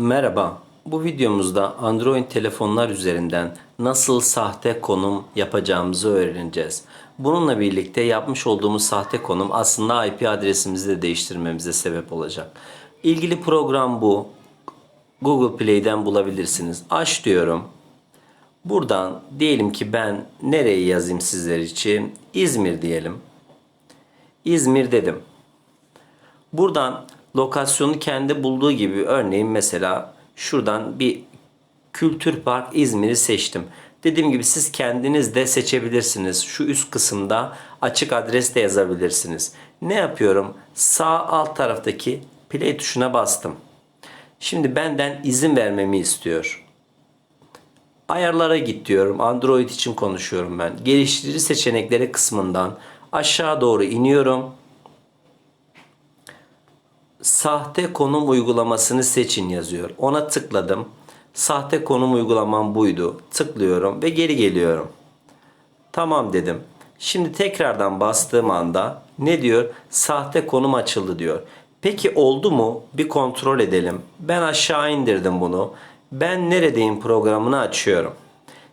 Merhaba. Bu videomuzda Android telefonlar üzerinden nasıl sahte konum yapacağımızı öğreneceğiz. Bununla birlikte yapmış olduğumuz sahte konum aslında IP adresimizi de değiştirmemize sebep olacak. İlgili program bu. Google Play'den bulabilirsiniz. Aç diyorum. Buradan diyelim ki ben nereyi yazayım sizler için? İzmir diyelim. İzmir dedim. Buradan lokasyonu kendi bulduğu gibi örneğin mesela şuradan bir Kültür Park İzmir'i seçtim. Dediğim gibi siz kendiniz de seçebilirsiniz. Şu üst kısımda açık adres de yazabilirsiniz. Ne yapıyorum? Sağ alt taraftaki play tuşuna bastım. Şimdi benden izin vermemi istiyor. Ayarlara git diyorum. Android için konuşuyorum ben. Geliştirici seçenekleri kısmından aşağı doğru iniyorum sahte konum uygulamasını seçin yazıyor. Ona tıkladım. Sahte konum uygulamam buydu. Tıklıyorum ve geri geliyorum. Tamam dedim. Şimdi tekrardan bastığım anda ne diyor? Sahte konum açıldı diyor. Peki oldu mu? Bir kontrol edelim. Ben aşağı indirdim bunu. Ben neredeyim programını açıyorum.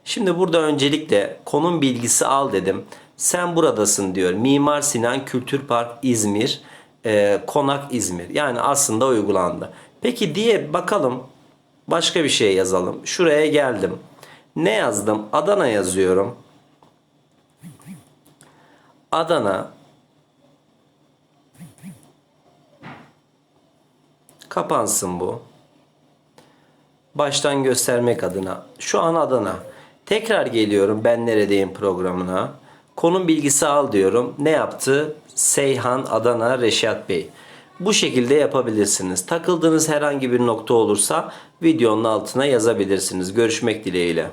Şimdi burada öncelikle konum bilgisi al dedim. Sen buradasın diyor. Mimar Sinan Kültür Park İzmir e, Konak İzmir. Yani aslında uygulandı. Peki diye bakalım başka bir şey yazalım. Şuraya geldim. Ne yazdım? Adana yazıyorum. Adana Kapansın bu. Baştan göstermek adına. Şu an Adana. Tekrar geliyorum ben neredeyim programına. Konum bilgisi al diyorum. Ne yaptı? Seyhan, Adana, Reşat Bey. Bu şekilde yapabilirsiniz. Takıldığınız herhangi bir nokta olursa videonun altına yazabilirsiniz. Görüşmek dileğiyle.